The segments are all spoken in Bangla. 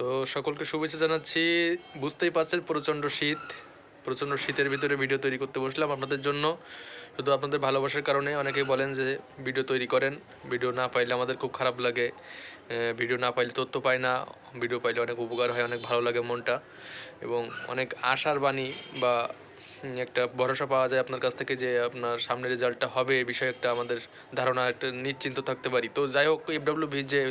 তো সকলকে শুভেচ্ছা জানাচ্ছি। বুঝতেই পারছেন প্রচণ্ড শীত। প্রচণ্ড শীতের ভিতরে ভিডিও তৈরি করতে বসলাম আপনাদের জন্য। শুধু আপনাদের ভালোবাসার কারণে অনেকেই বলেন যে ভিডিও তৈরি করেন। ভিডিও না পাইলে আমাদের খুব খারাপ লাগে। ভিডিও না পাইলে তথ্য পাই না। ভিডিও পাইলে অনেক উপকার হয়, অনেক ভালো লাগে মনটা। এবং অনেক আশার বাণী বা একটা ভরসা পাওয়া যায় আপনার কাছ থেকে যে আপনার সামনে রেজাল্টটা হবে। এ বিষয়ে একটা আমাদের ধারণা, একটা নিশ্চিন্ত থাকতে পারি। তো যাই হোক এফডব্লিউ ভি যে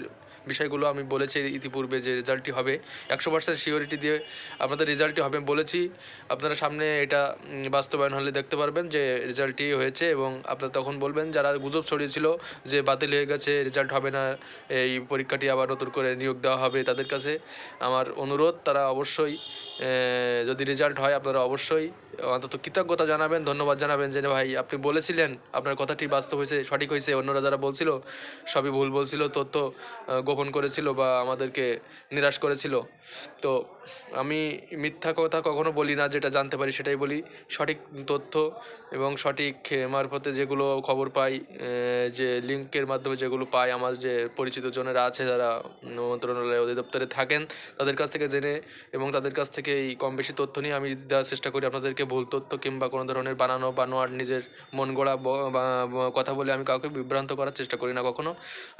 বিষয়গুলো আমি বলেছি ইতিপূর্বে যে রেজাল্টটি হবে। একশো পার্সেন্ট সিওরিটি দিয়ে আপনাদের রেজাল্টটি হবে বলেছি। আপনারা সামনে এটা বাস্তবায়ন হলে দেখতে পারবেন যে রেজাল্টটি হয়েছে এবং আপনারা তখন বলবেন যারা গুজব ছড়িয়েছিল যে বাতিল হয়ে গেছে রেজাল্ট হবে না এই পরীক্ষাটি আবার নতুন করে নিয়োগ দেওয়া হবে তাদের কাছে আমার অনুরোধ। তারা অবশ্যই যদি রেজাল্ট হয় আপনারা অবশ্যই অন্তত কৃতজ্ঞতা জানাবেন ধন্যবাদ জানাবেন যে ভাই আপনি বলেছিলেন আপনার কথাটি বাস্তব হয়েছে সঠিক হয়েছে। অন্যরা যারা বলছিল সবই ভুল বলছিল তথ্য আহ, গোপন করেছিল বা আমাদেরকে নিরাশ করেছিল। তো আমি মিথ্যা কথা কখনো বলি না, যেটা জানতে পারি সেটাই বলি। সঠিক তথ্য এবং সঠিক মারফতে যেগুলো খবর পাই যে লিঙ্কের মাধ্যমে যেগুলো পাই, আমার যে পরিচিত জনেরা আছে যারা মন্ত্রণালয় অধিদপ্তরে থাকেন, তাদের কাছ থেকে জেনে এবং তাদের কাছ থেকে এই কম বেশি তথ্য নিয়ে আমি দেওয়ার চেষ্টা করি। আপনাদেরকে ভুল তথ্য কিংবা কোনো ধরনের বানানো বানোয়ার নিজের মন গড়া কথা বলে আমি কাউকে বিভ্রান্ত করার চেষ্টা করি না কখনো।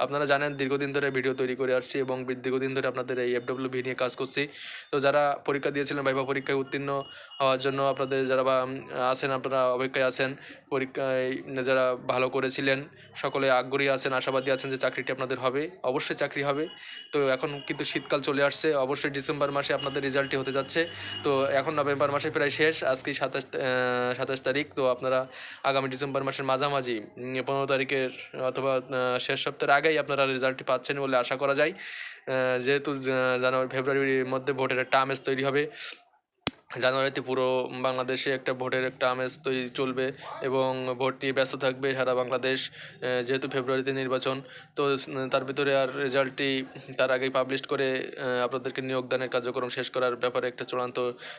আপনারা জানেন, দীর্ঘদিন ধরে ভিডিও তৈরি করে আসছি এবং দীর্ঘদিন ধরে আপনাদের এই এফডব্লিউ ভি নিয়ে কাজ করছি। তো যারা পরীক্ষা দিয়েছিলেন ভাইবা পরীক্ষায় উত্তীর্ণ হওয়ার জন্য আপনাদের যারা বা আছেন, আপনারা অপেক্ষায় আছেন, পরীক্ষায় যারা ভালো করেছিলেন, সকলে আগ্রহী আছেন, আশাবাদী আছেন যে চাকরিটি আপনাদের হবে। অবশ্যই চাকরি হবে। তো এখন কিন্তু শীতকাল চলে আসছে, অবশ্যই ডিসেম্বর মাসে আপনাদের রেজাল্টটি হতে যাচ্ছে। তো এখন নভেম্বর মাসে প্রায় শেষ আজকে সাতাশ সাতাশ তারিখ। তো আপনারা আগামী ডিসেম্বর মাসের মাঝামাঝি পনেরো তারিখের অথবা শেষ সপ্তাহের আগেই আপনারা রেজাল্টটি পাচ্ছেন বলে আশা করা যায়। যেহেতু জানুয়ারি ফেব্রুয়ারির মধ্যে ভোটের একটা আমেজ তৈরি হবে। জানুয়ারিতে পুরো বাংলাদেশে একটা ভোটের একটা আমেজ তৈরি চলবে এবং ভোট নিয়ে ব্যস্ত থাকবে সারা বাংলাদেশ যেহেতু ফেব্রুয়ারিতে নির্বাচন। তো তার ভিতরে আর রেজাল্টটি তার আগেই পাবলিশ করে আপনাদেরকে নিয়োগদানের কার্যক্রম শেষ করার ব্যাপারে একটা চূড়ান্ত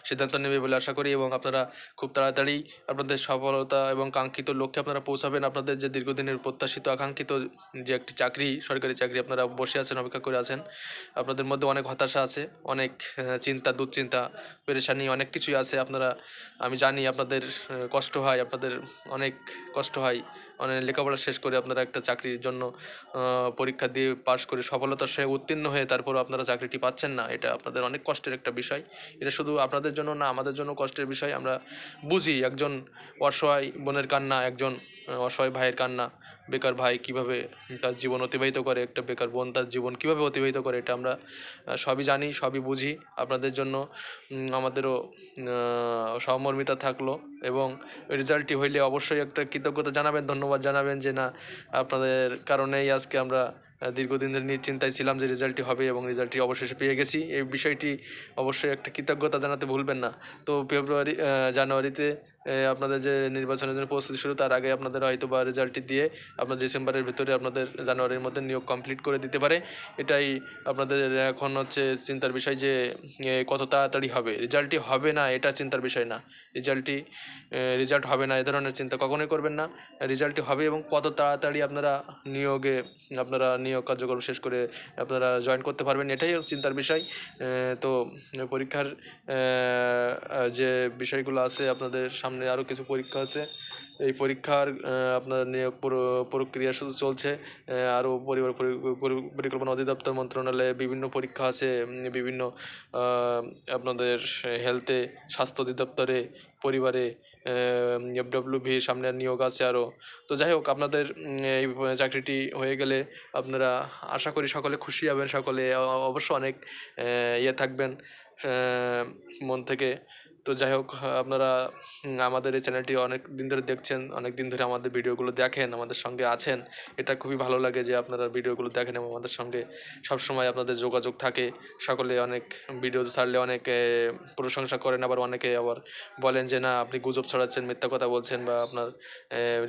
সিদ্ধান্ত নেবে বলে আশা করি এবং আপনারা খুব তাড়াতাড়ি আপনাদের সফলতা এবং কাঙ্ক্ষিত লক্ষ্যে আপনারা পৌঁছাবেন। আপনাদের যে দীর্ঘদিনের প্রত্যাশিত, আকাঙ্ক্ষিত যে একটি চাকরি, সরকারি চাকরি আপনারা বসে আছেন, অপেক্ষা করে আছেন, আপনাদের মধ্যে অনেক হতাশা আছে, অনেক চিন্তা, দুশ্চিন্তা, পেরেশানি, অনেক কিছুই আছে। আপনারা, আমি জানি আপনাদের কষ্ট হয়, আপনাদের অনেক কষ্ট হয়। অনেক লেখাপড়া শেষ করে আপনারা একটা চাকরির জন্য পরীক্ষা দিয়ে পাশ করে সফলতার সঙ্গে উত্তীর্ণ হয়ে তারপরও আপনারা চাকরিটি পাচ্ছেন না। এটা আপনাদের অনেক কষ্টের একটা বিষয়। এটা শুধু আপনাদের জন্য না, আমাদের জন্য কষ্টের বিষয়। আমরা বুঝি একজন অসহায় বোনের কান্না, একজন অসহায় ভাইয়ের কান্না। বেকার ভাই কীভাবে তার জীবন অতিবাহিত করে, একটা বেকার বোন তার জীবন কীভাবে অতিবাহিত করে, এটা আমরা সবই জানি, সবই বুঝি আপনাদের জন্য। আমাদেরও সহমর্মিতা থাকল এবং রেজাল্টটি হইলে অবশ্যই একটা কৃতজ্ঞতা জানাবেন, ধন্যবাদ জানাবেন যে না, আপনাদের কারণেই আজকে আমরা দীর্ঘদিন ধরে নিশ্চিন্তায় ছিলাম যে রেজাল্টটি হবে এবং রেজাল্টটি অবশেষে পেয়ে গেছি। এই বিষয়টি অবশ্যই একটা কৃতজ্ঞতা জানাতে ভুলবেন না। তো ফেব্রুয়ারি জানুয়ারিতে আপনাদের যে নির্বাচনের জন্য প্রস্তুতি শুরু, তার আগে আপনাদের হয়তো বা রেজাল্টটি দিয়ে আপনার ডিসেম্বরের ভিতরে আপনাদের জানুয়ারির মধ্যে নিয়োগ কমপ্লিট করে দিতে পারে। এটাই আপনাদের এখন হচ্ছে চিন্তার বিষয় যে কত তাড়াতাড়ি হবে। রেজাল্টটি হবে না, এটা চিন্তার বিষয় না। রেজাল্টটি রেজাল্ট হবে না, এ ধরনের চিন্তা কখনোই করবেন না। রেজাল্টটি হবে এবং কত তাড়াতাড়ি আপনারা নিয়োগে, আপনারা নিয়োগ কার্যক্রম শেষ করে আপনারা জয়েন করতে পারবেন, এটাই চিন্তার বিষয়। তো পরীক্ষার যে বিষয়গুলো আছে আপনাদের সামনে আরও কিছু পরীক্ষা আছে। এই পরীক্ষার আপনার নিয়োগ প্রক্রিয়া শুধু চলছে। আরও পরিবার পরি- পরি- পরিকল্পনা অধিদপ্তর মন্ত্রণালয়ে বিভিন্ন পরীক্ষা আছে। বিভিন্ন আপনাদের হেলথে, স্বাস্থ্য অধিদপ্তরে, পরিবারে এফডব্লিউ সামনে নিয়োগ আছে আরও তো যাই হোক, আপনাদের এই চাকরিটি হয়ে গেলে আপনারা আশা করি সকলে খুশি হবেন, সকলে অবশ্য অনেক ইয়ে থাকবেন মন থেকে। তো যাই হোক আপনারা আমাদের এই চ্যানেলটি অনেক দিন ধরে দেখছেন, অনেক দিন ধরে আমাদের ভিডিওগুলো দেখেন, আমাদের সঙ্গে আছেন। এটা খুবই ভালো লাগে যে আপনারা ভিডিওগুলো দেখেন এবং আমাদের সঙ্গে সবসময় আপনাদের যোগাযোগ থাকে। সকলে অনেক ভিডিও ছাড়লে অনেকে প্রশংসা করেন, আবার অনেকে আবার বলেন যে, না, আপনি গুজব ছড়াচ্ছেন, মিথ্যা কথা বলছেন বা আপনার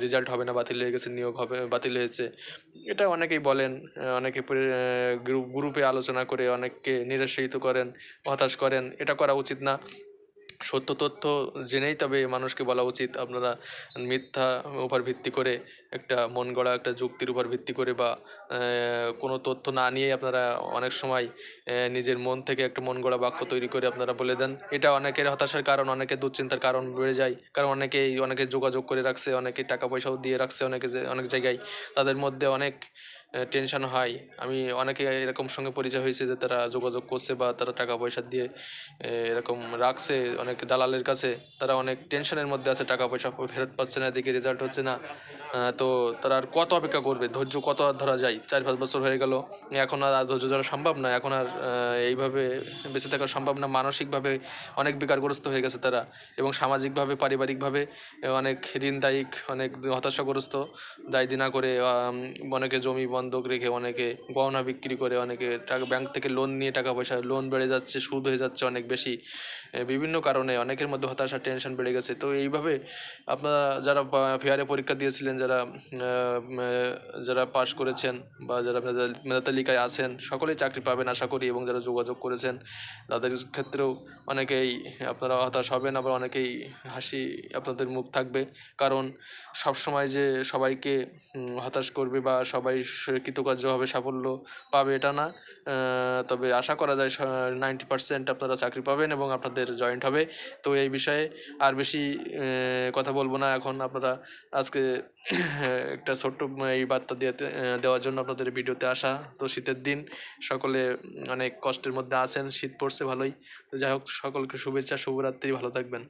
রেজাল্ট হবে না, বাতিল হয়ে গেছে, নিয়োগ হবে, বাতিল হয়েছে। এটা অনেকেই বলেন অনেকে গ্রুপ, গ্রুপে আলোচনা করে অনেককে নিরাশিত করেন, হতাশ করেন। এটা করা উচিত না। সত্য তথ্য জেনেই তবে মানুষকে বলা উচিত আপনারা মিথ্যা উপর ভিত্তি করে একটা মন গড়া একটা যুক্তির উপর ভিত্তি করে বা কোনো তথ্য না নিয়েই আপনারা অনেক সময় নিজের মন থেকে একটা মন গড়া বাক্য তৈরি করে আপনারা বলে দেন। এটা অনেকের হতাশার কারণ, অনেকের দুশ্চিন্তার কারণ বেড়ে যায়। কারণ অনেকেই, অনেকে যোগাযোগ করে রাখছে, অনেকে টাকা পয়সাও দিয়ে রাখছে অনেকে অনেক জায়গায়। তাদের মধ্যে অনেক টেনশন হয়। আমি অনেকে এরকম সঙ্গে পরিচয় হয়েছে যে তারা যোগাযোগ করছে বা তারা টাকা পয়সা দিয়ে এরকম রাখছে, অনেক দালালের কাছে। তারা অনেক টেনশনের মধ্যে আছে, টাকা পয়সা ফেরত পাচ্ছে না, এদিকে রেজাল্ট হচ্ছে না। তো তারা আর কত অপেক্ষা করবে? ধৈর্য কত আর ধরা যায়? চার পাঁচ বছর হয়ে গেল, এখন আর ধৈর্য ধরা সম্ভব না। এখন আর এইভাবে বেঁচে থাকা সম্ভব না। মানসিকভাবে অনেক বেকারগ্রস্ত হয়ে গেছে তারা এবং সামাজিকভাবে, পারিবারিকভাবে অনেক ঋণদায়িক, অনেক হতাশাগ্রস্ত। দায় দিনা করে অনেকে জমি বন্ধক রেখে অনেকে গহনা বিক্রি করে, অনেকে টাকা ব্যাংক থেকে লোন নিয়ে টাকা পয়সা লোন বেড়ে যাচ্ছে, সুদ হয়ে যাচ্ছে অনেক বেশি। বিভিন্ন কারণে অনেকের মধ্যে হতাশা টেনশন বেড়ে গেছে। তো এইভাবে আপনারা যারা ফেয়ারে পরীক্ষা দিয়েছিলেন, যারা যারা পাশ করেছেন বা যারা মেধা- মেধা তালিকায় আছেন, সকলেই চাকরি পাবেন আশা করি এবং যারা যোগাযোগ করেছেন, তাদের ক্ষেত্রেও অনেকেই আপনারা হতাশ হবেন, আবার অনেকেই হাসি আপনাদের মুখ থাকবে। কারণ সব সময় যে সবাইকে হতাশ করবে বা সবাই স- কৃতকার্য হবে সাফল্য পাবে এটা না। তবে আশা করা যায় নাইনটি পার্সেন্ট আপনারা চাকরি পাবেন এবং আপনাদের জয়েন্ট হবে। তো এই বিষয়ে আর বেশি কথা বলব না। এখন আপনারা আজকে, একটা ছোট্ট এই বার্তা দিয়ে দেওয়ার জন্য আপনাদের ভিডিওতে আসা। তো শীতের দিন, সকলে অনেক কষ্টের মধ্যে আছেন, শীত পড়ছে ভালোই। তো যাই হোক, সকলকে শুভেচ্ছা, শুভরাত্রি, ভালো থাকবেন।